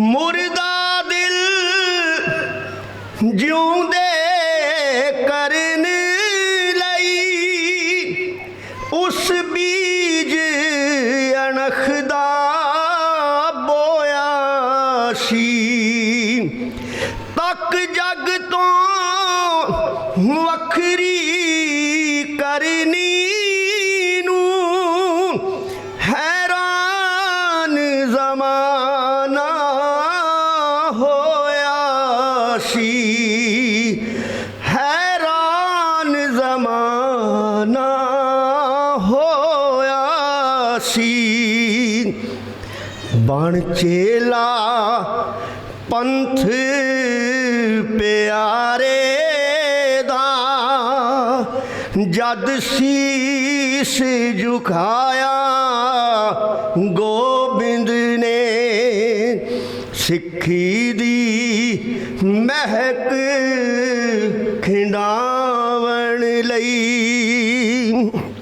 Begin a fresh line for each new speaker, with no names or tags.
ਮੁਰਦਾ ਦਿਲ ਜਿਉਂਦੇ ਕਰਨ ਲਈ ਉਸ ਬੀਜ ਅਣਖ ਦਾ ਬੋਇਆ ਸੀ। ਤੱਕ ਜਗ ਤੋਂ ਵੱਖਰੀ ਕਰਨੀ ਨੂੰ ਹੈਰਾਨ ਜ਼ਮਾਨਾ ਹੋਇਆ ਸੀ ਹੈਰਾਨ ਜ਼ਮਾਨਾ ਹੋਇਆ ਸੀ। ਬਣ ਚੇਲਾ ਪੰਥ ਪਿਆਰੇ ਦਾ, ਜਦ ਸੀਸ ਝੁਕਾਇਆ ਗੋਬਿੰਦ ਸਿੱਖੀ ਦੀ ਮਹਿਕ ਖਿੰਡਾਵਣ ਲਈ।